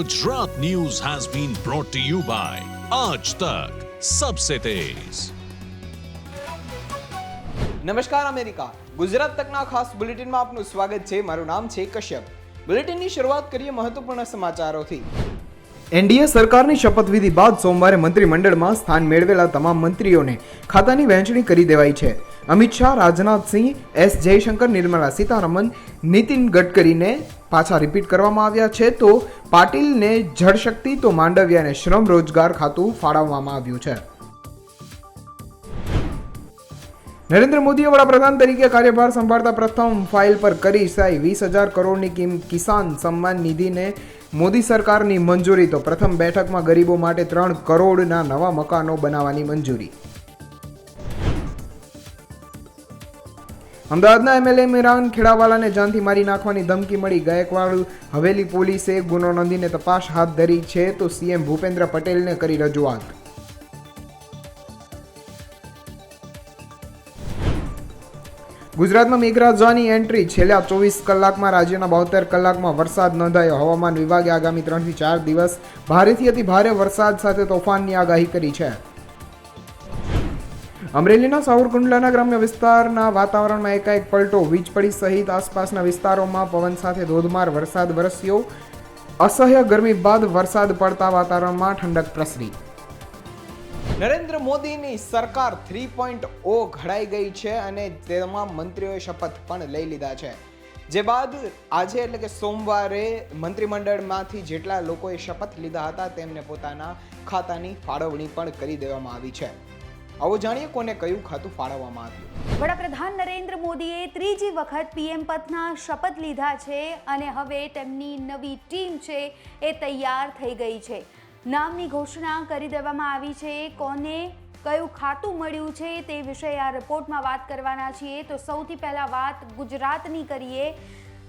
Gujarat news has been brought to you by Aaj Tak Sabse Tez. નમસ્કાર America Gujarat તકના ખાસ બુલેટિનમાં આપનું સ્વાગત છે। મારું નામ છે કશ્યપ। બુલેટિનની શરૂઆત કરીએ મહત્વપૂર્ણ સમાચારોથી. એનડીએ સરકારની શપથવિધિ બાદ સોમવારે મંત્રીમંડળમાં સ્થાન મેળવેલા તમામ મંત્રીઓને ખાતાની વહેંચણી કરી દેવાઈ છે। અમિત શાહ રાજનાથસિંહ એસ જયશંકર નિર્મલા સીતારમન નીતિન ગડકરીને પાછા રિપીટ કરવામાં આવ્યા છે, તો પાટીલને જળશક્તિ તો માંડવિયાને શ્રમ રોજગાર ખાતું ફાળવવામાં આવ્યું છે. નરેન્દ્ર મોદીએ વડાપ્રધાન તરીકે કાર્યભાર સંભાળતા પ્રથમ ફાઇલ પર કરી સાઈ વીસ હજાર કરોડની કિસાન સન્માન નિધિને મોદી સરકારની મંજૂરી, તો પ્રથમ બેઠકમાં ગરીબો માટે ત્રણ કરોડના નવા મકાનો બનાવવાની મંજૂરી. અમદાવાદના એમએલએ મિરાન ખેડાવાલાને જાનથી મારી નાખવાની ધમકી મળી. ગાયકવાડ હવેલી પોલીસે ગુનો નોંધીને તપાસ હાથ ધરી છે તો સીએમ ભૂપેન્દ્ર પટેલને કરી રજૂઆત. ગુજરાતમાં મેઘરાજાની એન્ટ્રી. છેલ્લા ચોવીસ કલાકમાં રાજ્યના બોતેર કલાકમાં વરસાદ નોંધાયો. હવામાન વિભાગે આગામી ત્રણથી ચાર દિવસ ભારેથી અતિ ભારે વરસાદ સાથે તોફાનની આગાહી કરી છે. અમરેલીના સાવરકુંડલાના ગ્રામ્ય વિસ્તારના વાતાવરણમાં એકાએક પલટો, વીજ પડી સહિત આસપાસના વિસ્તારોમાં પવન સાથે ધોધમાર વરસાદ વરસ્યો. અસહ્ય ગરમી બાદ વરસાદ પડતા વાતાવરણમાં ઠંડક પ્રસરી. નરેન્દ્ર મોદીની સરકાર થ્રી પોઈન્ટ ઓ ઘડાઈ ગઈ છે અને તેમાં મંત્રીઓએ શપથ પણ લઈ લીધા છે. જે બાદ આજે એટલે કે સોમવારે મંત્રીમંડળમાંથી જેટલા લોકોએ શપથ લીધા હતા તેમને પોતાના ખાતાની ફાળવણી પણ કરી દેવામાં આવી છે. આવો જાણીએ કોને કયું ખાતું ફાળવવામાં આવ્યું. વડાપ્રધાન નરેન્દ્ર મોદીએ ત્રીજી વખત પીએમ પદના શપથ લીધા છે અને હવે તેમની નવી ટીમ છે એ તૈયાર થઈ ગઈ છે. નામની ઘોષણા કરી દેવામાં આવી છે કોને કયું ખાતું મળ્યું છે તે વિશે આ રિપોર્ટમાં વાત કરવાના છીએ. તો સૌથી પહેલાં વાત ગુજરાતની કરીએ.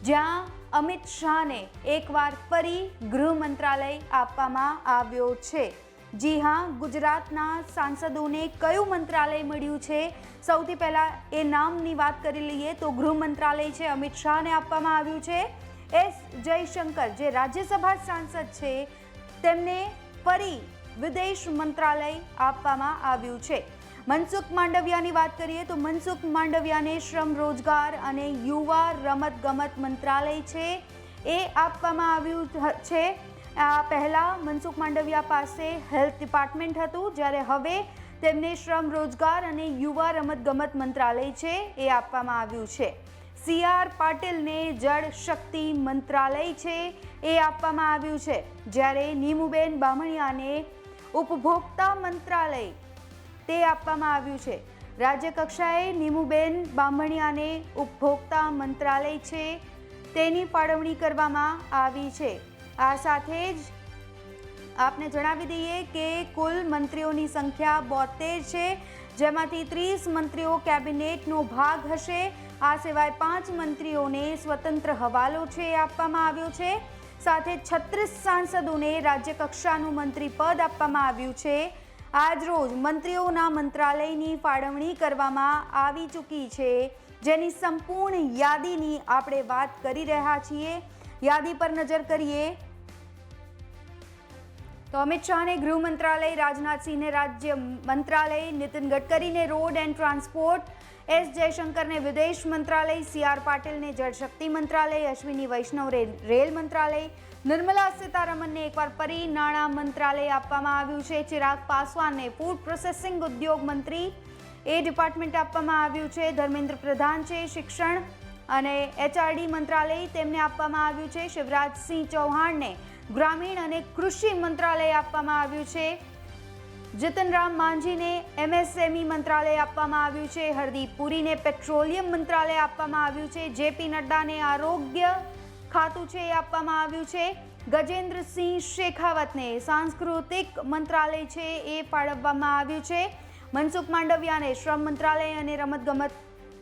જ્યાં અમિત શાહને એકવાર ફરી ગૃહ મંત્રાલય આપવામાં આવ્યો છે. જી હા, ગુજરાતના સાંસદોને કયું મંત્રાલય મળ્યું છે? સૌથી પહેલાં એ નામની વાત કરી લઈએ તો ગૃહ મંત્રાલય છે, અમિત શાહને આપવામાં આવ્યું છે. એસ જયશંકર, જે રાજ્યસભા સાંસદ છે, તેમને ફરી વિદેશ મંત્રાલય આપવામાં આવ્યું છે. મનસુખ માંડવિયાની વાત કરીએ તો મનસુખ માંડવિયાને શ્રમ રોજગાર અને યુવા રમત ગમત મંત્રાલય છે, એ આપવામાં આવ્યું છે. આ પહેલાં મનસુખ માંડવિયા પાસે હેલ્થ ડિપાર્ટમેન્ટ હતું, જ્યારે હવે તેમને શ્રમ રોજગાર અને યુવા રમત ગમત મંત્રાલય છે એ આપવામાં આવ્યું છે. સી આર પાટીલને જળ શક્તિ મંત્રાલય છે એ આપવામાં આવ્યું છે, જ્યારે નીમુબેન બામણિયાને ઉપભોક્તા મંત્રાલય તે આપવામાં આવ્યું છે. રાજ્યકક્ષાએ નીમુબેન બામણિયાને ઉપભોક્તા મંત્રાલય છે, તેની ફાળવણી કરવામાં આવી છે. આ સાથે જ આપને જણાવી દઈએ કે કુલ મંત્રીઓની સંખ્યા બોતેર છે, જેમાંથી ત્રીસ મંત્રીઓ કેબિનેટનો ભાગ હશે. આ સિવાય પાંચ મંત્રીઓને સ્વતંત્ર હવાલો છે એ આપવામાં આવ્યો છે. સાથે છત્રીસ સાંસદોને રાજ્ય કક્ષાનું મંત્રી પદ આપવામાં આવ્યું છે. આજરોજ મંત્રીઓના મંત્રાલયની ફાળવણી કરવામાં આવી ચૂકી છે. જેની સંપૂર્ણ યાદીની આપણે વાત કરી રહ્યા છીએ. યાદી પર નજર કરીએ તો અમિત શાહને ગૃહ મંત્રાલય રાજનાથસિંહને રાજ્ય મંત્રાલય, નીતિન ગડકરીને રોડ એન્ડ ટ્રાન્સપોર્ટ, એસ જયશંકરને વિદેશ મંત્રાલય, સી આર પાટીલને જળશક્તિ મંત્રાલય, અશ્વિની વૈષ્ણવ રેલ મંત્રાલય, નિર્મલા સીતારમનને એકવાર ફરી નાણાં મંત્રાલય આપવામાં આવ્યું છે. ચિરાગ પાસવાનને ફૂડ પ્રોસેસિંગ ઉદ્યોગ મંત્રી એ ડિપાર્ટમેન્ટ આપવામાં આવ્યું છે. ધર્મેન્દ્ર પ્રધાન છે શિક્ષણ અને એચઆરડી મંત્રાલય તેમને આપવામાં આવ્યું છે. શિવરાજસિંહ ચૌહાણને ગ્રામીણ અને કૃષિ મંત્રાલય આપવામાં આવ્યું છે. જતનરામ માંઝીને એમએસએમઈ મંત્રાલય આપવામાં આવ્યું છે. હરદીપ પુરીને પેટ્રોલિયમ મંત્રાલય આપવામાં આવ્યું છે. જેપી નડ્ડાને આરોગ્ય ખાતું છે એ આપવામાં આવ્યું છે. ગજેન્દ્રસિંહ શેખાવતને સાંસ્કૃતિક મંત્રાલય છે એ ફાળવવામાં આવ્યું છે. મનસુખ માંડવિયાને શ્રમ મંત્રાલય અને રમતગમત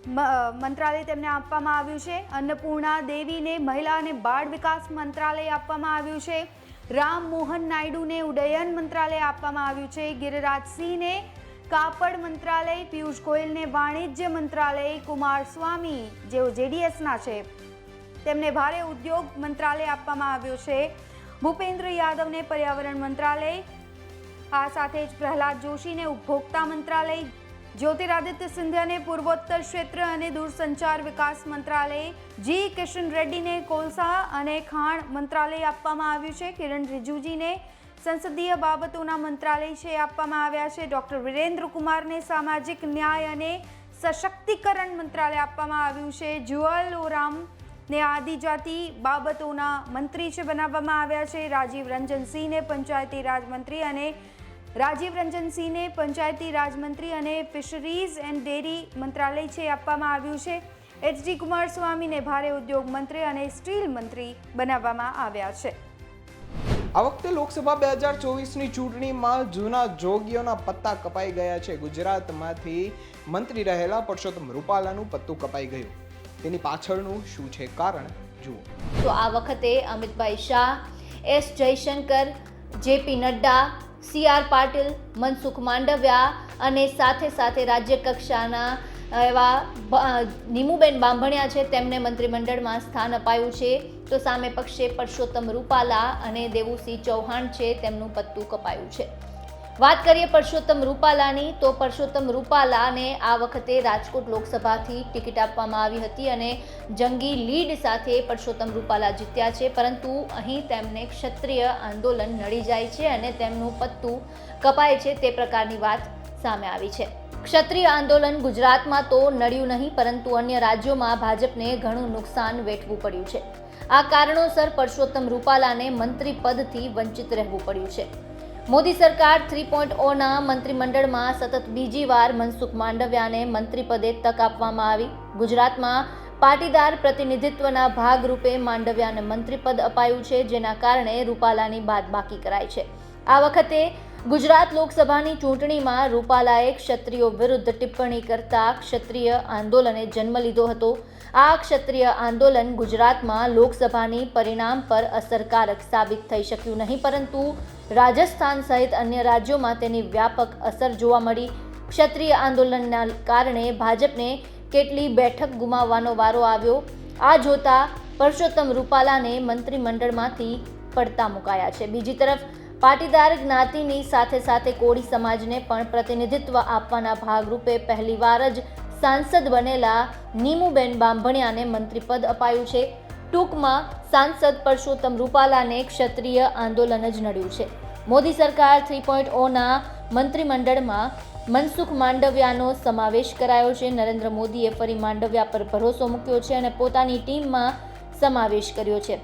મંત્રાલય તેમને આપવામાં આવ્યું છે. અન્નપૂર્ણા દેવીને મહિલા અને બાળ વિકાસ મંત્રાલય આપવામાં આવ્યું છે. રામ મોહન નાયડુને ઉડ્ડયન મંત્રાલય આપવામાં આવ્યું છે. ગિરિરાજસિંહને કાપડ મંત્રાલય, પિયુષ ગોયલને વાણિજ્ય મંત્રાલય, કુમાર સ્વામી, જેઓ જેડીએસના છે. તેમને ભારે ઉદ્યોગ મંત્રાલય આપવામાં આવ્યું છે. ભૂપેન્દ્ર યાદવને પર્યાવરણ મંત્રાલય, આ સાથે જ પ્રહલાદ જોશીને ઉપભોક્તા મંત્રાલય જ્યોતિરાદિત્ય સિંધિયાને પૂર્વોત્તર ક્ષેત્ર અને દૂરસંચાર વિકાસ મંત્રાલય જી કિશન રેડ્ડીને કોલસા અને ખાણ મંત્રાલય આપવામાં આવ્યું છે. કિરણ રિજુજીને સંસદીય બાબતોના મંત્રાલય છે આપવામાં આવ્યા છે. ડૉક્ટર વિરેન્દ્ર કુમારને સામાજિક ન્યાય અને સશક્તિકરણ મંત્રાલય આપવામાં આવ્યું છે. જુઅલ ઓરામ ને આદિજાતિ બાબતોના મંત્રી છે બનાવવામાં આવ્યા છે. રાજીવ રંજન સિંહને પંચાયતી રાજ મંત્રી અને રાજીવ રંજન સિંહને પંચાયતી રાજમંત્રી અને ફિશરીઝ એન્ડ ડેરી મંત્રાલય છે એ આપવામાં આવ્યું છે. એચડી કુમારસ્વામીને ભારે ઉદ્યોગ મંત્રી અને સ્ટીલ મંત્રી બનાવવામાં આવ્યા છે. આ વખતે લોકસભા બે હજાર ચોવીસની ચૂંટણીમાં જૂના જોગીઓના પત્તા કપાઈ ગયા છે. ગુજરાતમાંથી મંત્રી રહેલા પરસોત્તમ રૂપાલાનું પત્તું કપાઈ ગયું. તેની પાછળનું શું છે કારણ? જુઓ. તો આ વખતે Amitbhai Shah S Jaishankar JP Nadda C R Patil, Mansukh Mandaviya અને સાથે સાથે રાજ્ય કક્ષાના એવા નીમુબેન બાંભણિયા છે, તેમને મંત્રીમંડળમાં સ્થાન અપાયું છે. તો સામે પક્ષે પરસોત્તમ રૂપાલા અને દેવુસિંહ ચૌહાણ છે, તેમનું પત્તું કપાયું છે. વાત કરીએ પરસોત્તમ રૂપાલાની, તો પરસોત્તમ રૂપાલાને આ વખતે રાજકોટ લોકસભાથી ટિકિટ આપવામાં આવી હતી અને જંગી લીડ સાથે પરસોત્તમ રૂપાલા જીત્યા છે. પરંતુ અહીં તેમને ક્ષત્રિય આંદોલન નડી જાય છે અને તેમનું પત્તું કપાય છે તે પ્રકારની વાત સામે આવી છે. ક્ષત્રિય આંદોલન ગુજરાતમાં તો નડ્યું નહીં, પરંતુ અન્ય રાજ્યોમાં ભાજપને ઘણું નુકસાન વેઠવું પડ્યું છે. આ કારણોસર પરસોત્તમ રૂપાલાને મંત્રી પદથી વંચિત રહેવું પડ્યું છે. મોદી સરકાર થ્રી પોઈન્ટ ઓના મંત્રીમંડળમાં સતત બીજી વાર મનસુખ માંડવ્યાને મંત્રીપદે તક આપવામાં આવી. ગુજરાતમાં પાટીદાર પ્રતિનિધિત્વના ભાગરૂપે માંડવ્યાને મંત્રીપદ અપાયું છે, જેના કારણે રૂપાલાની બાદબાકી કરાઈ છે. આ વખતે ગુજરાત લોકસભાની ચૂંટણીમાં રૂપાલાએ ક્ષત્રિયો વિરુદ્ધ ટિપ્પણી કરતા ક્ષત્રિય આંદોલને જન્મ લીધો હતો. આ ક્ષત્રિય આંદોલન ગુજરાતમાં લોકસભાની પરિણામ પર અસરકારક સાબિત થઈ શક્યું નહીં, પરંતુ રાજસ્થાન સહિત અન્ય રાજ્યોમાં તેની વ્યાપક અસર જોવા મળી. ક્ષત્રિય આંદોલનના કારણે ભાજપને કેટલી બેઠક ગુમાવવાનો વારો આવ્યો, આ જોતા પરસોત્તમ રૂપાલાને મંત્રીમંડળમાંથી પડતા મુકાયા છે. બીજી તરફ, પાટીદાર જ્ઞાતિની સાથે સાથે કોળી સમાજને પણ પ્રતિનિધિત્વ આપવાના ભાગરૂપે પહેલીવાર જ સાંસદ બનેલા નીમુબેન બાંભણિયાને મંત્રીપદ અપાયું છે. ટૂંકમાં સાંસદ પરસોત્તમ રૂપાલાને ક્ષત્રિય આંદોલન જ નડ્યું છે. મોદી સરકાર થ્રી પોઈન્ટ ઓના મંત્રીમંડળમાં મનસુખ માંડવ્યાનો સમાવેશ કરાયો છે. નરેન્દ્ર મોદીએ ફરી માંડવ્યા પર ભરોસો મૂક્યો છે અને પોતાની ટીમમાં સમાવેશ કર્યો છે.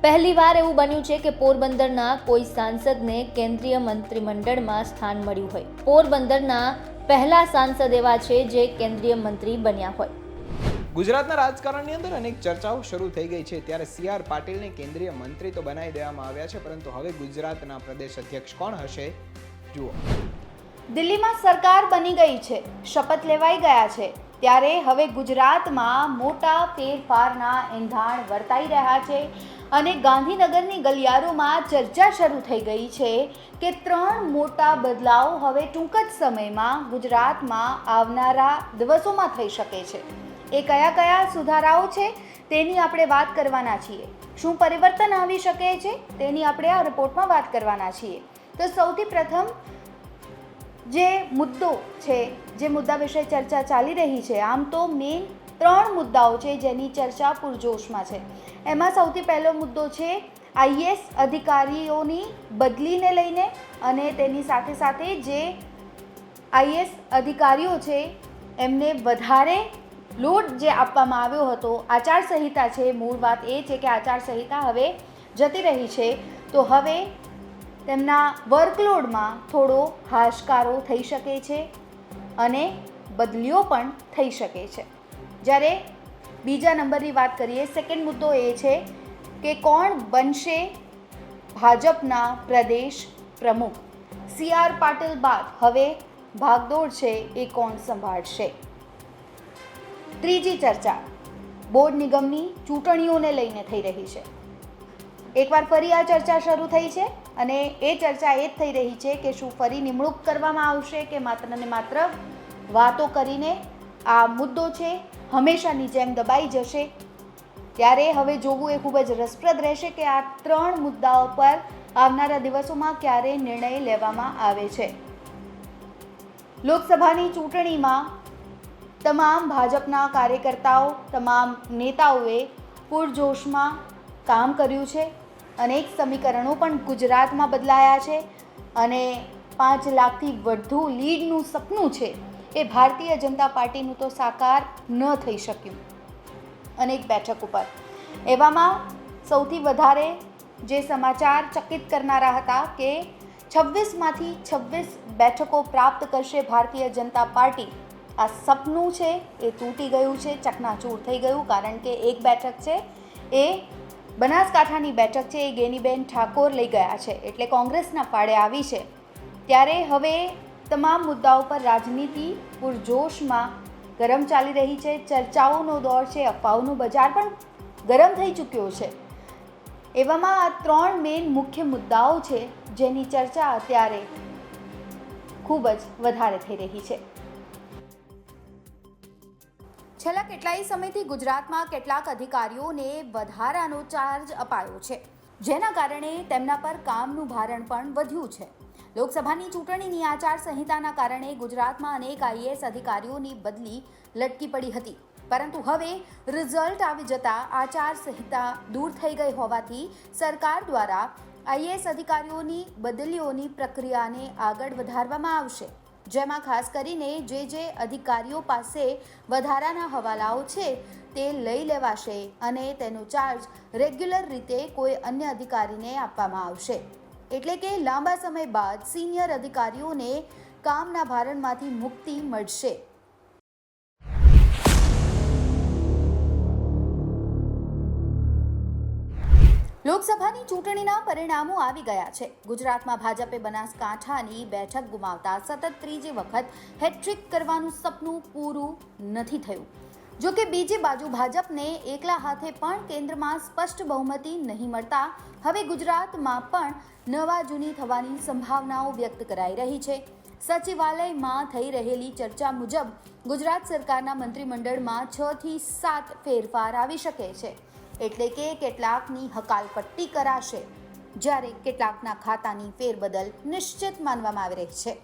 પહેલીવાર એવું બન્યું છે કે પોરબંદરના કોઈ સાંસદને કેન્દ્રીય મંત્રીમંડળમાં સ્થાન મળ્યું હોય. પોરબંદરના પહેલા સાંસદ એવા છે જે કેન્દ્રીય મંત્રી બન્યા હોય. ગુજરાતના રાજકારણની અંદર અનેક ચર્ચાઓ શરૂ થઈ ગઈ છે. ત્યારે સી આર પાટીલને કેન્દ્રીય મંત્રી તો બનાવી દેવામાં આવ્યા છે, પરંતુ હવે ગુજરાતના પ્રદેશ અધ્યક્ષ કોણ હશે? જુઓ. દિલ્હીમાં સરકાર બની ગઈ છે, શપથ લેવાઈ ગયા છે. ત્યારે હવે ગુજરાતમાં મોટા ફેરફારના એંધાણ વર્તાઈ રહ્યા છે અને ગાંધીનગરની ગલિયારોમાં ચર્ચા શરૂ થઈ ગઈ છે કે ત્રણ મોટા બદલાવ હવે ટૂંક જ સમયમાં ગુજરાતમાં આવનારા દિવસોમાં થઈ શકે છે. એ કયા કયા સુધારાઓ છે તેની આપણે વાત કરવાના છીએ. શું પરિવર્તન આવી શકે છે તેની આપણે આ રિપોર્ટમાં વાત કરવાના છીએ. તો સૌથી પ્રથમ જે મુદ્દો છે, જે મુદ્દા વિશે ચર્ચા ચાલી રહી છે, આમ તો મેઇન ત્રણ મુદ્દાઓ છે જેની ચર્ચા પૂરજોશમાં છે. એમાં સૌથી પહેલો મુદ્દો છે આઈએસ અધિકારીઓની બદલીને લઈને અને તેની સાથે સાથે જે આઈએસ અધિકારીઓ છે એમને વધારે લોડ જે આપવામાં આવ્યો હતો, આચારસંહિતા છે, મૂળ વાત એ છે કે આચારસંહિતા હવે જતી રહી છે. તો હવે તેમના વર્કલોડમાં થોડો હાશકારો થઈ શકે છે અને બદલીઓ પણ થઈ શકે છે. જ્યારે બીજા નંબરની વાત કરીએ સેકન્ડ મુદ્દો એ છે કે કોણ બનશે ભાજપના પ્રદેશ પ્રમુખ? સી આર પાટીલ બાદ હવે ભાગદોડ છે એ કોણ સંભાળશે? ત્રીજી ચર્ચા. બોર્ડ નિગમની ચૂંટણીઓને લઈને થઈ રહી છે. એકવાર ફરી આ ચર્ચા શરૂ થઈ છે અને એ ચર્ચા એ જ થઈ રહી છે કે શું ફરી નિમણૂક કરવામાં આવશે કે માત્ર ને માત્ર વાતો કરીને આ મુદ્દો છે હંમેશાની જેમ દબાઈ જશે. ત્યારે હવે જોવું એ ખૂબ જ રસપ્રદ રહેશે કે આ ત્રણ મુદ્દાઓ પર આવનારા દિવસોમાં ક્યારે નિર્ણય લેવામાં આવે છે. લોકસભાની ચૂંટણીમાં તમામ ભાજપના કાર્યકર્તાઓ, તમામ નેતાઓએ પૂરજોશમાં કામ કર્યું છે. અનેક સમીકરણો પણ ગુજરાતમાં બદલાયા છે અને પાંચ લાખથી વધુ લીડનું સપનું છે એ ભારતીય જનતા પાર્ટીનું તો સાકાર ન થઈ શક્યું. અનેક બેઠક ઉપર. એવામાં સૌથી વધારે જે સમાચાર ચકિત કરનારા હતા કે છવ્વીસમાંથી છવ્વીસ બેઠકો પ્રાપ્ત કરશે ભારતીય જનતા પાર્ટી. આ સપનું છે, એ તૂટી ગયું છે, ચકનાચૂર થઈ ગયું કારણ કે એક બેઠક છે, એ બનાસકાંઠાની બેઠક છે, એ ગેનીબેન ઠાકોર લઈ ગયા છે, એટલે કોંગ્રેસના ફાળે આવી છે. ત્યારે હવે તમામ મુદ્દાઓ પર રાજનીતિ પૂરજોશમાં ગરમ ચાલી રહી છે, ચર્ચાઓનો દોર છે, અફવાઓનું બજાર પણ ગરમ થઈ ચૂક્યો છે. એવામાં આ ત્રણ મેઇન મુખ્ય મુદ્દાઓ છે, જેની ચર્ચા અત્યારે ખૂબ જ વધારે થઈ રહી છે. છેલ્લા કેટલાય સમયથી ગુજરાતમાં કેટલાક અધિકારીઓને વધારાનો ચાર્જ અપાયો છે, જેના કારણે તેમના પર કામનું ભારણ પણ વધ્યું છે. લોકસભાની ચૂંટણીની આચારસંહિતાના કારણે ગુજરાતમાં અનેક આઈએએસ અધિકારીઓની બદલી લટકી પડી હતી. પરંતુ હવે રિઝલ્ટ આવી જતા આચારસંહિતા દૂર થઈ ગઈ હોવાથી સરકાર દ્વારા આઈએએસ અધિકારીઓની બદલીઓની પ્રક્રિયાને આગળ વધારવામાં આવશે. જેમાં ખાસ કરીને જે જે અધિકારીઓ પાસે વધારાના હવાલાઓ છે, તે લઈ લેવાશે અને તેનો ચાર્જ રેગ્યુલર રીતે કોઈ અન્ય અધિકારીને આપવામાં આવશે. એટલે કે લાંબા સમય બાદ સિનિયર અધિકારીઓને કામના ભારણમાંથી મુક્તિ મળશે. લોકસભાની ચૂંટણીના પરિણામો આવી ગયા છે. ગુજરાતમાં ભાજપે બનાસકાંઠાની બેઠક ગુમાવતા સતત ત્રીજી વખત હેટ્રિક કરવાનું સપનું પૂરું નથી થયું. જો કે બીજી બાજુ ભાજપને એકલા હાથે પણ કેન્દ્રમાં સ્પષ્ટ બહુમતી નહીં મળતા, હવે ગુજરાતમાં પણ નવા જૂની થવાની સંભાવનાઓ વ્યક્ત કરાઈ રહી છે. સચિવાલયમાં થઈ રહેલી ચર્ચા મુજબ ગુજરાત સરકારના મંત્રીમંડળમાં છ થી સાત ફેરફાર આવી શકે છે. એટલે કે કેટલાકની હકાલપટ્ટી કરાશે, જ્યારે કેટલાકના ખાતાની ફેરબદલ નિશ્ચિત માનવામાં આવી રહી છે.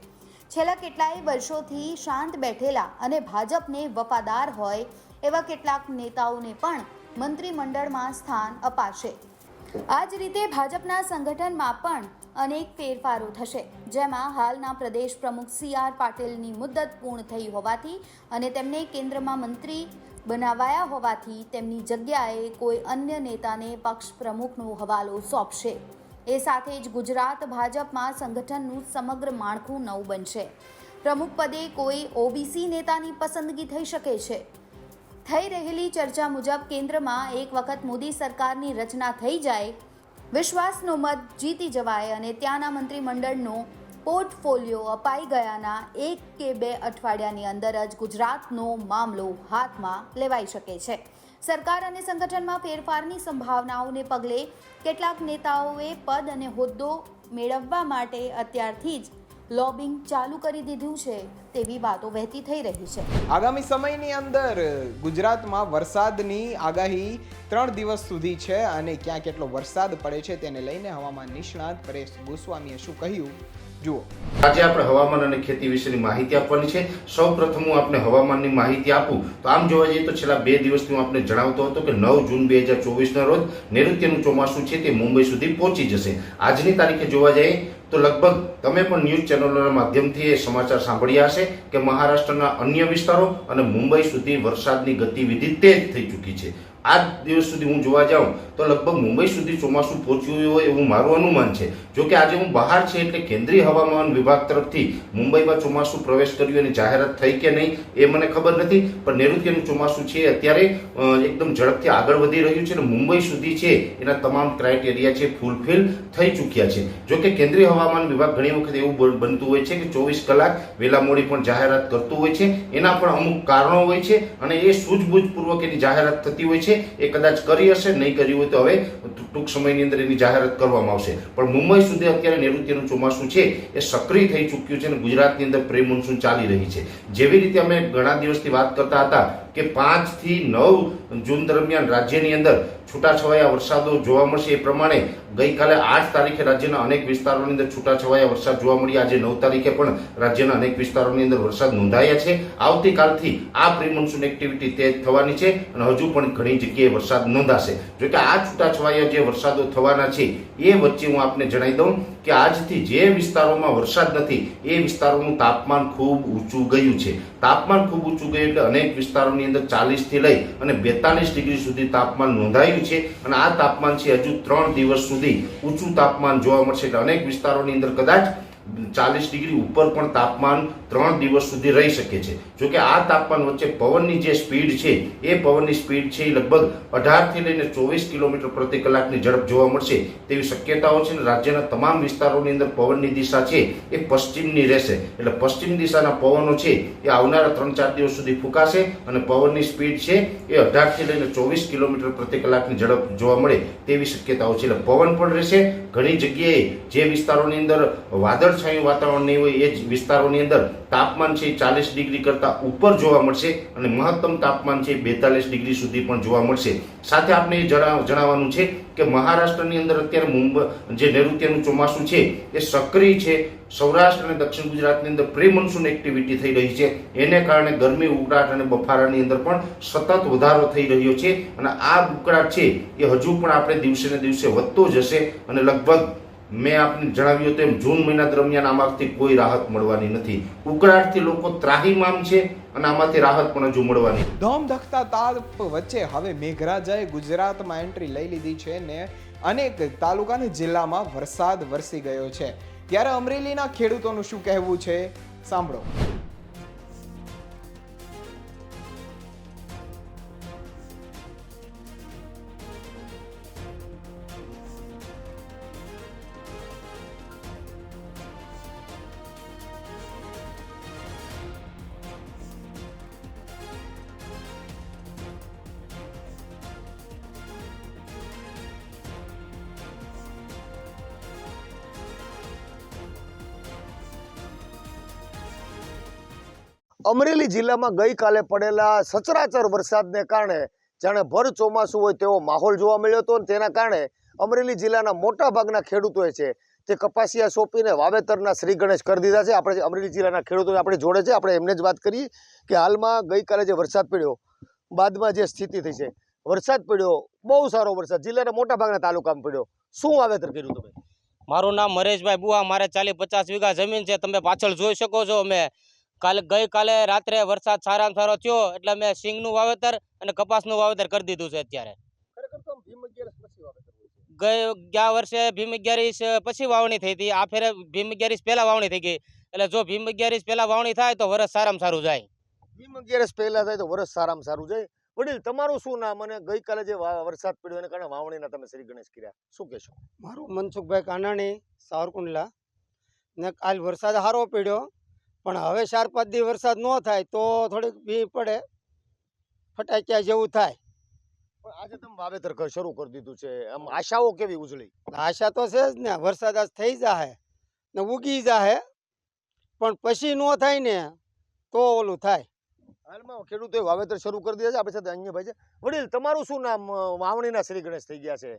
છેલ્લા કેટલાય વર્ષોથી શાંત બેઠેલા અને ભાજપને વફાદાર હોય એવા કેટલાક નેતાઓને પણ મંત્રીમંડળમાં સ્થાન અપાશે. આ જ રીતે ભાજપના સંગઠનમાં પણ અનેક ફેરફારો થશે, જેમાં હાલના પ્રદેશ પ્રમુખ સી આર પાટીલની મુદ્દત પૂર્ણ થઈ હોવાથી અને તેમને કેન્દ્રમાં મંત્રી બનાવાયા હોવાથી તેમની જગ્યાએ કોઈ અન્ય નેતાને પક્ષ પ્રમુખનો હવાલો સોંપશે. એ સાથે જ ગુજરાત ભાજપમાં સંગઠનનું સમગ્ર માળખું નવું બનશે. પ્રમુખ પદે કોઈ ઓબીસી નેતાની પસંદગી થઈ શકે છે. થઈ રહેલી ચર્ચા મુજબ કેન્દ્રમાં એક વખત મોદી સરકારની રચના થઈ જાય, વિશ્વાસનો મત જીતી જવાય અને ત્યાંના મંત્રીમંડળનો પોર્ટફોલિયો અપાઈ ગયાના એક કે બે અઠવાડિયાની અંદર જ ગુજરાતનો મામલો હાથમાં લેવાઈ શકે છે. સરકાર અને સંગઠનમાં ફેરફારની સંભાવનાઓને પગલે કેટલાક નેતાઓએ પદ અને હોદ્દો મેળવવા માટે અત્યારથી જ લોબિંગ ચાલુ કરી દીધું છે તેવી વાતો વહેતી થઈ રહી છે. આગામી સમયની અંદર ગુજરાતમાં વરસાદની આગાહી ત્રણ દિવસ સુધી છે અને ક્યાં કેટલો વરસાદ પડે છે તેને લઈને હવામાન નિષ્ણાત પરેશ ગોસ્વામીએ શું કહ્યું? જુઓ. આજે આપણે હવામાન અને ખેતી વિશેની માહિતી આપવાની છે. સૌ પ્રથમ હું આપણે હવામાનની માહિતી આપું. તો આમ જોવા જઈએ તો છેલ્લા બે દિવસથી હું આપણે જણાવતો હતો કે નવ જૂન બે હજાર ચોવીસના રોજ નૈઋત્યનું ચોમાસું છે તે મુંબઈ સુધી પહોંચી જશે. આજની તારીખે જોવા જઈએ તો લગભગ તમે પણ ન્યૂઝ ચેનલોના માધ્યમથી એ સમાચાર સાંભળ્યા હશે કે મહારાષ્ટ્રના અન્ય વિસ્તારો અને મુંબઈ સુધી વરસાદની ગતિવિધિ તેજ થઈ ચૂકી છે. આ દિવસ સુધી હું જોવા જાઉં, તો લગભગ મુંબઈ સુધી ચોમાસું પહોંચ્યું હોય એવું મારું અનુમાન છે. જો કે આજે હું બહાર છે એટલે કેન્દ્રીય હવામાન વિભાગ તરફથી મુંબઈમાં ચોમાસું પ્રવેશ કર્યું એની જાહેરાત થઈ કે નહીં એ મને ખબર નથી, પણ નૈઋત્યનું ચોમાસું છે અત્યારે એકદમ ઝડપથી આગળ વધી રહ્યું છે અને મુંબઈ સુધી છે એના તમામ ક્રાઇટેરિયા છે ફૂલફિલ થઈ ચૂક્યા છે. જો કે કેન્દ્રીય હવામાન વિભાગ ઘણી વખત એવું બનતું હોય છે કે ચોવીસ કલાક વહેલા મોડી પણ જાહેરાત કરતું હોય છે, એના પણ અમુક કારણો હોય છે અને એ સૂઝબૂઝપૂર્વક એની જાહેરાત થતી હોય છે એ કદાચ કરી હશે, નહીં કરી હોય તો હવે ટૂંક સમયની અંદર એની જાહેરાત કરવામાં આવશે. પણ મુંબઈ સુધી અત્યારે નૈઋત્યનું ચોમાસું છે, એ સક્રિય થઈ ચૂક્યું છે અને ગુજરાતની અંદર પ્રી મોન્સૂન ચાલી રહી છે. જેવી રીતે અમે ઘણા દિવસથી વાત કરતા હતા કે પાંચથી નવ જૂન દરમિયાન રાજ્યની અંદર છૂટાછવાયા વરસાદો જોવા મળશે. એ પ્રમાણે ગઈકાલે આઠ તારીખે રાજ્યના અનેક વિસ્તારોની અંદર છૂટાછવાયા વરસાદ જોવા મળ્યા આજે નવ તારીખે પણ રાજ્યના અનેક વિસ્તારોની અંદર વરસાદ નોંધાયા છે. આવતીકાલથી આ પ્રી મોન્સૂન એક્ટિવિટી તેજ થવાની છે અને હજુ પણ ઘણી જગ્યાએ વરસાદ નોંધાશે. જોકે આ છૂટાછવાયા જે વરસાદો થવાના છે, એ વચ્ચે હું આપને જણાવી દઉં કે આજથી જે વિસ્તારોમાં વરસાદ નથી, એ વિસ્તારોનું તાપમાન ખૂબ ઊંચું ગયું છે. તાપમાન ખૂબ ઊંચું ગયું એટલે અનેક વિસ્તારોની અંદર ચાલીસથી લઈ અને બેતાલીસ ડિગ્રી સુધી તાપમાન નોંધાયું છે અને આ તાપમાન છે હજુ ત્રણ દિવસ સુધી ઊંચું તાપમાન જોવા મળશે. એટલે અનેક વિસ્તારોની અંદર કદાચ ચાલીસ ડિગ્રી ઉપર પણ તાપમાન ત્રણ દિવસ સુધી રહી શકે છે. જો કે આ તાપમાન વચ્ચે પવનની જે સ્પીડ છે, એ પવનની સ્પીડ છે એ લગભગ અઢારથી લઈને ચોવીસ કિલોમીટર પ્રતિ કલાકની ઝડપ જોવા મળશે તેવી શક્યતાઓ છે અને રાજ્યના તમામ વિસ્તારોની અંદર પવનની દિશા છે એ પશ્ચિમની રહેશે. એટલે પશ્ચિમ દિશાના પવનો છે એ આવનારા ત્રણ ચાર દિવસ સુધી ફૂંકાશે અને પવનની સ્પીડ છે એ અઢારથી લઈને ચોવીસ કિલોમીટર પ્રતિ કલાકની ઝડપ જોવા મળે તેવી શક્યતાઓ છે. એટલે પવન પણ રહેશે, ઘણી જગ્યાએ જે વિસ્તારોની અંદર વાદળછાયું વાતાવરણ નહીં હોય એ જ વિસ્તારોની અંદર તાપમાન છે ચાલીસ ડિગ્રી કરતા ઉપર જોવા મળશે અને મહત્તમ તાપમાન છે બેતાલીસ ડિગ્રી સુધી પણ જોવા મળશે. સાથે આપણે એ જણાવ જણાવવાનું છે કે મહારાષ્ટ્રની અંદર અત્યારે મુંબઈ જે નૈઋત્યનું ચોમાસું છે એ સક્રિય છે. સૌરાષ્ટ્ર અને દક્ષિણ ગુજરાતની અંદર પ્રી મોન્સૂન એક્ટિવિટી થઈ રહી છે. એને કારણે ગરમી, ઉકળાટ અને બફારાની અંદર પણ સતત વધારો થઈ રહ્યો છે અને આ ઉકળાટ છે એ હજુ પણ આપણે દિવસે ને દિવસે વધતો જશે અને લગભગ મેં આપને જણાવ્યું તેમ જૂન મહિના દરમિયાન આમાંથી કોઈ રાહત મળવાની નથી. ઉકળાટથી લોકો ત્રાહીમામ છે અને આમાંથી રાહત પણ હજુ મળવાની ધોમ ધખતા તાપ વચ્ચે હવે મેઘરાજાએ ગુજરાતમાં એન્ટ્રી લઈ લીધી છે ને અનેક તાલુકા અને જિલ્લામાં વરસાદ વરસી ગયો છે. ત્યારે અમરેલીના ખેડૂતોનું શું કહેવું છે? સાંભળો. અમરેલી જિલ્લામાં ગઈકાલે પડેલા સચરાચર વરસાદને કારણે જાણે ભર ચોમાસું હોય તેવો માહોલ જોવા મળ્યો હતો અને તેના કારણે અમરેલી જિલ્લાના મોટા ભાગના ખેડૂતોએ છે તે કપાસિયા સોંપીને વાવેતરના શ્રી ગણેશ કરી દીધા છે. આપણે અમરેલી જિલ્લાના ખેડૂતોને આપણે જોડે છે, આપણે એમને જ વાત કરીએ કે હાલમાં ગઈકાલે જે વરસાદ પડ્યો, બાદમાં જે સ્થિતિ થઈ છે. વરસાદ પડ્યો, બહુ સારો વરસાદ, જિલ્લાના મોટા ભાગના તાલુકામાં પડ્યો. શું વાવેતર કર્યું તમે? મારું નામ મરેશભાઈ બુઆ મારે ચાલીસ પચાસ વીઘા જમીન છે. તમે પાછળ જોઈ શકો છો, અમે કાલે ગઈકાલે રાત્રે વરસાદ સારામાં સારો થયો એટલે અમે સિંગનું વાવેતર અને કપાસનું વાવેતર કરી દીધું છે અત્યારે. ખરેખર તો ભીમ અગિયારસ પછી વાવેતર હોય છે. ગઈ ગયા વર્ષે ભીમ અગિયારીસ પછી વાવણી થઈ હતી આ ફેરે ભીમ અગિયારીસ પહેલા વાવણી થઈ ગઈ. એટલે જો ભીમ અગિયારીસ પહેલા વાવણી થાય તો વરસ સારામાં સારું જાય. ભીમ અગિયારીસ પહેલા થાય તો વરસ સારામાં સારું જાય. વડીલ તમારું શું નામ અને ગઈકાલે જે વરસાદ પડ્યો એને કારણે વાવણીના તમે શ્રી ગણેશ કર્યા શું કહેશો? મારું મનસુખભાઈ કાનાણી સાવરકુંડલા. ને કાલ વરસાદ સારો પડ્યો. પણ હવે ચાર પાંચ દી વરસાદ ન થાય તો થોડીક બી પડે. ફટાક્યા જેવું થાય. પણ આજે તમે વાવેતર શરૂ કરી દીધું છે. આમ આશાઓ કેવી ઉજળી? આશા તો છે જ ને વરસાદ આજ થઈ જાહે ને ઉગી જાહે. પણ પછી ન થાય ને તો ઓલું થાય. હાલમાં ખેડૂતોએ વાવેતર શરૂ કરી દીધા છે. આપણી સાથે અન્ય ભાઈ છે. વડીલ તમારું શું નામ? વાવણીના શ્રી ગણેશ થઈ ગયા છે.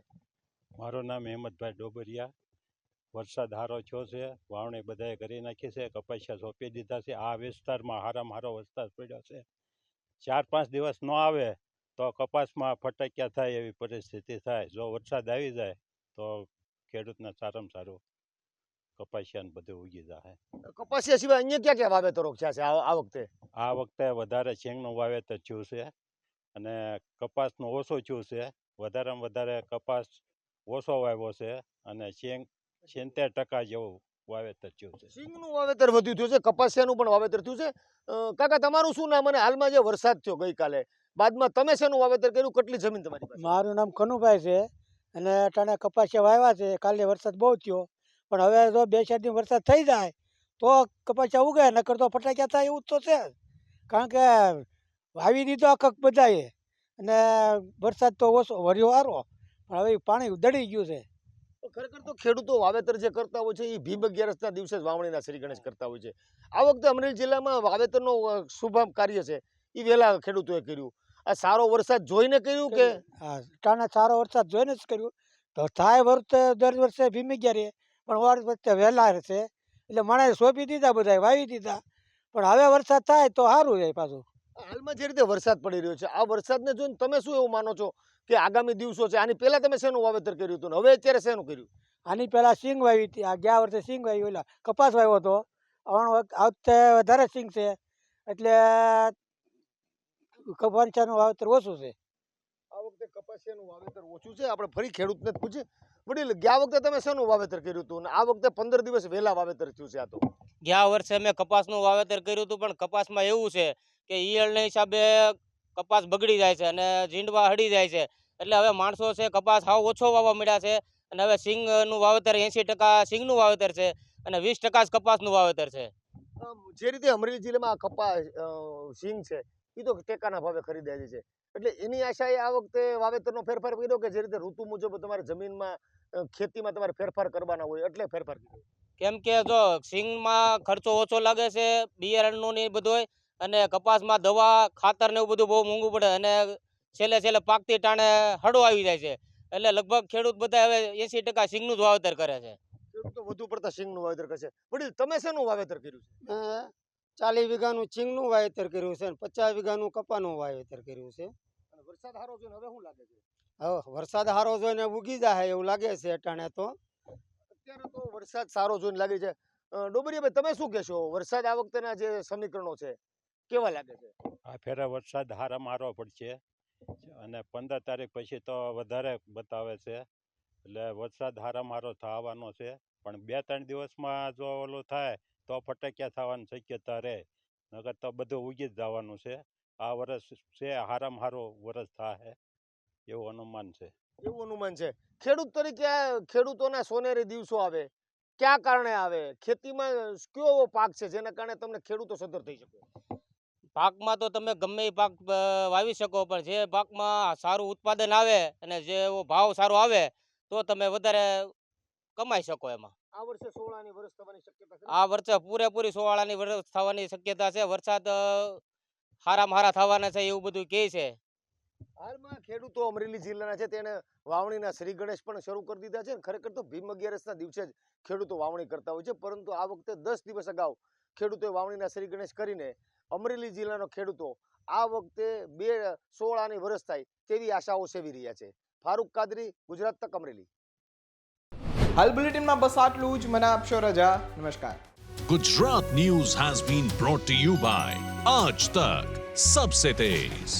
મારું નામ હેમંતભાઈ ડોબરિયા. વરસાદ સારો થયો છે વાવણી બધાએ કરી નાખી છે કપાસિયા સોંપી દીધા છે આ વિસ્તારમાં હારામાં હારો વરસાદ પડ્યો છે. ચાર પાંચ દિવસ ન આવે તો કપાસમાં ફટક્યા થાય એવી પરિસ્થિતિ થાય. જો વરસાદ આવી જાય તો ખેડૂતને સારામાં સારું કપાસિયાને બધું ઉગી જાય કપાસિયા સિવાય અન્ય ક્યાં ક્યાં વાવેતરો થયા છે? આ આ વખતે? આ વખતે વધારે શેંગનું વાવેતર થયું છે અને કપાસનું ઓછું થયું છે. વધારેમાં વધારે કપાસ ઓછો વાવ્યો છે અને શેંગ સિત્તેર ટકા જેવું વાવેતર થયું છે. સિંગનું વાવેતર વધ્યું થયું છે કપાસિયાનું પણ વાવેતર થયું છે. કાકા તમારું શું નામ અને હાલમાં જે વરસાદ થયો ગઈકાલે? બાદમાં તમે શેનું વાવેતર કર્યું? કેટલી જમીન તમારી મારું નામ કનુભાઈ છે અને અટાણે કપાસિયા વાવ્યા છે. કાલે વરસાદ બહુ થયો. પણ હવે જો બે ચાર દિન વરસાદ થઈ જાય તો કપાસિયા ઉગે નકર તો ફટાક્યા થાય એવું તો છે કારણ કે વાવી દીધો આખા બધાએ. અને વરસાદ તો ઓછો વર્યો સારો પણ હવે પાણી દડી ગયું છે. ખરેખર તો ખેડૂતો વાવેતર જે કરતા હોય છે એ ભીમ અગિયારસના દિવસે જ વાવણીના શ્રી ગણેશ કરતા હોય છે. આ વખતે અમરેલી જિલ્લામાં વાવેતરનો શુભમ કાર્ય છે. એ વહેલા ખેડૂતોએ કર્યું. આ સારો વરસાદ જોઈને કર્યું કે? હા ટાણા સારો વરસાદ જોઈને જ કર્યું. તો થાય વર્ષે દર વર્ષે ભીમ અગિયારે પણ વાર વચ્ચે વહેલા રહેશે. એટલે માણસે સોંપી દીધા બધા વાવી દીધા. પણ હવે વરસાદ થાય તો સારું રહે પાછું. હાલમાં જે રીતે વરસાદ પડી રહ્યો છે આ વરસાદને જોઈને તમે શું એવું માનો છો કે આગામી દિવસો છે? આની પહેલા તમે શેનું વાવેતર કર્યું હતું ને હવે અત્યારે શેનું કર્યું? આની પહેલાં સિંગ વાવી હતી. આ ગયા વર્ષે સિંગ વાવી ઓલા કપાસ વાવ્યો હતો. આ વખ- વખતે વધારે સિંગ છે. એટલે કપાસિયાનું વાવેતર ઓછું છે. આ વખતે કપાસિયાનું વાવેતર ઓછું છે? આપણે ફરી ખેડૂતને પૂછી પૂછીએ. વડીલ ગયા વખતે તમે શેનું વાવેતર કર્યું હતું? અને આ વખતે પંદર દિવસ વહેલા વાવેતર થયું છે આ તો. ગયા વર્ષે મેં કપાસનું વાવેતર કર્યું હતું પણ કપાસમાં એવું છે કે ઈયળના હિસાબે કપાસ બગડી જાય છે અને ઝીંડવા હળી જાય છે. એટલે હવે માણસો છે કપાસ હાવ ઓછો વાવવા મળ્યા છે અને હવે સિંગનું વાવેતર એંસી ટકા સિંગનું વાવેતર છે અને વીસ ટકા જ કપાસનું વાવેતર છે. જે રીતે અમરેલી જિલ્લામાં કપાસ સિંગ છે એ તો ટેકાના ભાવે ખરીદાય છે. એટલે એની આશાએ આ વખતે વાવેતરનો ફેરફાર કર્યો કે જે રીતે ઋતુ મુજબ તમારે જમીનમાં ખેતીમાં તમારે ફેરફાર કરવાના હોય એટલે ફેરફાર કર્યો? કેમ કે જો સિંગમાં ખર્ચો ઓછો લાગે છે બિયારણનું ને એ બધુંય અને કપાસમાં દવા ખાતર ને એવું બધું બહુ મોંઘું પડે અને છેલ્લે છેલ્લે પાકતી ટાણે હળો આવી જાય છે. એટલે લગભગ ખેડૂત બધા હવે એંસી ટકા સિંગનું જ વાવેતર કરે છે. ખેડૂતો વધુ પડતા સિંગનું વાવેતર કરે છે. વડીલ તમે શેનું વાવેતર કર્યું છે? ચાલીસ વીઘાનું ચીંગનું વાવેતર કર્યું છે અને પચાસ વીઘાનું કપાનું વાવેતર કર્યું છે. વરસાદ સારો જોઈને હવે શું લાગે છે? હવે વરસાદ સારો જોઈને ઉગી જાય એવું લાગે છે અટાણે તો. અત્યારે તો વરસાદ સારો જોઈને લાગે છે. ડોબરીયાભાઈ તમે શું કહેશો? વરસાદ આ વખતેના જે સમીકરણો છે કેવા લાગે છે? આ ફેરે વરસાદ હારામાં હારો પડશે અને પંદર તારીખ પછી તો વધારે બતાવે છે. એટલે વરસાદ હારા મારો થવાનો છે. પણ બે ત્રણ દિવસમાં જો ઓલું થાય તો ફટક્યા થવાની શક્યતા રહે. નકર તો બધું ઉગી જ જવાનું છે. આ વરસ છે હારામાં હારો વરસ થાય એવું અનુમાન છે. એવું અનુમાન છે. ખેડૂત તરીકે ખેડૂતોના સોનેરી દિવસો આવે. ક્યાં કારણે આવે? ખેતીમાં કયો એવો પાક છે? જેના કારણે તમને ખેડૂતો સદ્ધર થઈ શકે? પાકમાં તો તમે ગમે એ પાક વાવી શકો પણ જે પાકમાં સારું ઉત્પાદન આવે અને જે ભાવ સારો આવે તો તમે વધારે કમાઈ શકો એમાં. આ વર્ષે સોળાની પૂરેપૂરી સોવાળાની વર્ષ થવાની શક્યતા છે. વરસાદ હારા હારામાં હારા થવાના છે એવું બધું કહે છે. હાલમાં ખેડૂતો અમરેલી જિલ્લાના છે. તેને વાવણીના શ્રી ગણેશ પણ શરૂ કરી દીધા છે ખરેખર તો ભીમ અગિયારસના દિવસે જ ખેડૂતો વાવણી કરતા હોય છે. પરંતુ આ વખતે દસ દિવસ અગાઉ ખેડૂતોએ વાવણીના શ્રી ગણેશ કરીને અમરેલી જિલ્લાનો ખેડૂતો આ વખતે બે સોળાની વર્ષ થાય તેવી આશાઓ સેવી રહ્યા છે. ફારૂક કાદરી ગુજરાત તક અમરેલી. હાલ બુલેટિનમાં બસ આટલું જ. મને આપશો રજા. નમસ્કાર. Gujarat news has been brought you by Aaj Tak Sabse Tez